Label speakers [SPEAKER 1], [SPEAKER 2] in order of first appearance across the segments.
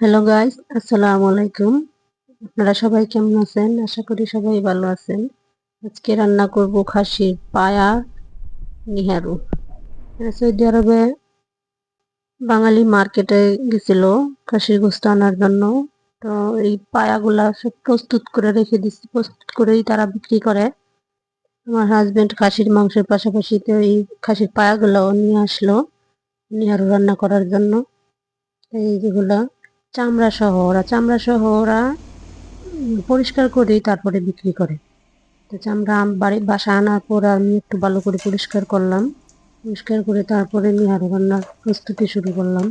[SPEAKER 1] Hello guys আসসালামু আলাইকুম আপনারা সবাই কেমন আছেন? আশা করি সবাই ভালো আছেন। আজকে রান্না করব খাসির পায়া নিহারু। সৌদি আরবে বাঙালি মার্কেটে গেছিল খাসির গোস্ত আনার জন্য। তো এই পায়াগুলা সব প্রস্তুত করে রেখে দিচ্ছি প্রস্তুত করেই তারা বিক্রি করে। আমার হাজবেন্ড খাসির মাংসের পাশাপাশি তো এই খাসির পায়াগুলাও নিয়ে আসলো নিহারু রান্না করার জন্য। এই যেগুলা চামড়া সহ, ওরা চামড়া সহ ওরা পরিষ্কার করে তারপরে বিক্রি করে। তো চামড়া বাড়ি, বাসা আনার পর আমি একটু ভালো করে পরিষ্কার করলাম। পরিষ্কার করে তারপরে নিহারু রান্নার প্রস্তুতি শুরু করলাম।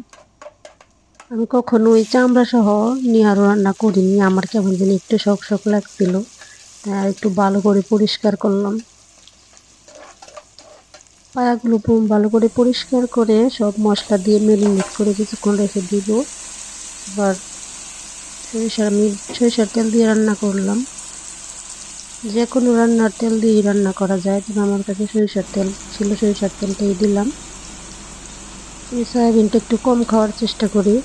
[SPEAKER 1] আমি কখনো ওই চামড়া সহ নিহারু রান্না করিনি, আমার কেমন যেন একটু শখ শখ লাগছিল। একটু ভালো করে পরিষ্কার করলাম। পায়াগুলো ভালো করে পরিষ্কার করে সব মশলা দিয়ে মেরিনেট করে কিছুক্ষণ রেখে দিব। আবার সরিষার আমি সরিষার তেল দিয়ে রান্না করলাম। যে কোনো রান্নার তেল দিয়েই রান্না করা যায়, তবে আমার কাছে সরিষার তেল ছিল, সরিষার তেলটাই দিলাম। আমি সয়াবিনটা একটু কম খাওয়ার চেষ্টা করি।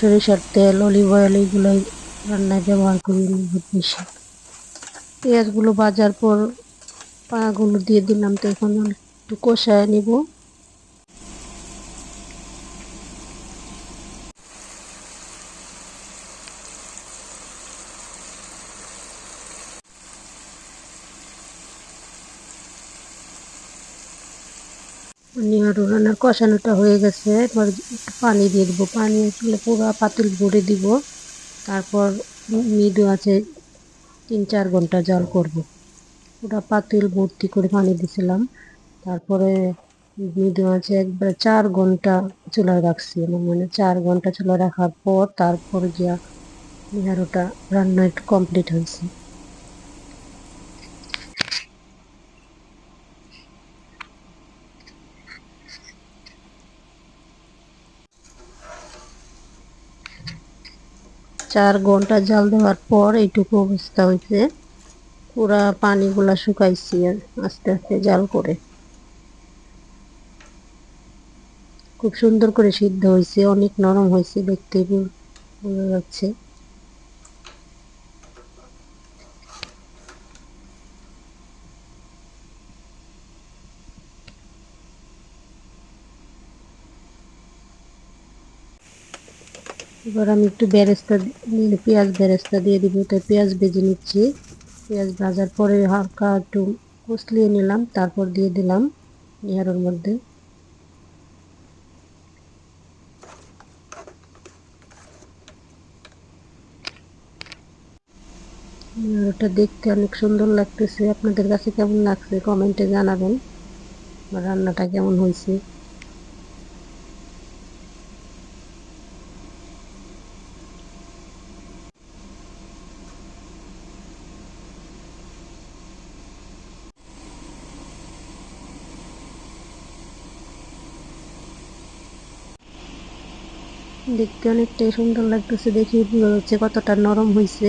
[SPEAKER 1] সরিষার তেল, অলিভ অয়েল এইগুলোই রান্নায় ব্যবহার করি বহুত বেশি। পেঁয়াজগুলো বাজার পর পাগুলো দিয়ে দিলাম, তো এখন একটু কষায় নিব। নিহারু রান্নার কষানোটা হয়ে গেছে। এবার একটু পানি দিয়ে দেবো। পানি আসলে পুরো পাতিল ভরে দিব। তারপর মৃদু আছে তিন চার ঘণ্টা জল করব। পুরো পাতিল ভর্তি করে পানি দিছিলাম। তারপরে মৃদু আছে একবার চার ঘণ্টা চুলায় রাখছি। মানে চার ঘণ্টা চুলা রাখার পর তারপর গিয়া নিহারুটা রান্না একটু কমপ্লিট হয়েছে। চার ঘণ্টা জাল দেওয়ার পর এইটুকু অবস্থা হয়েছে পুরা পানিগুলা শুকাইছি আস্তে আস্তে জাল করে। খুব সুন্দর করে সিদ্ধ হয়েছে অনেক নরম হয়েছে দেখতে ভালো যাচ্ছে। এবার আমি একটু বেরেস্তা পেঁয়াজ বেরেস্তা দিয়ে দিব। তো পেঁয়াজ ভেজে নিচ্ছি। পেঁয়াজ ভাজার পরে হালকা একটু কষলিয়ে নিলাম, তারপর দিয়ে দিলাম নিহারের মধ্যে। ওটা দেখতে অনেক সুন্দর লাগতেছে। আপনাদের কাছে কেমন লাগছে? কমেন্টে জানাবেন। রান্নাটা কেমন হয়েছে? দেখতে অনেকটাই সুন্দর লাগতেছে দেখে বোঝা যাচ্ছে কতটা নরম হয়েছে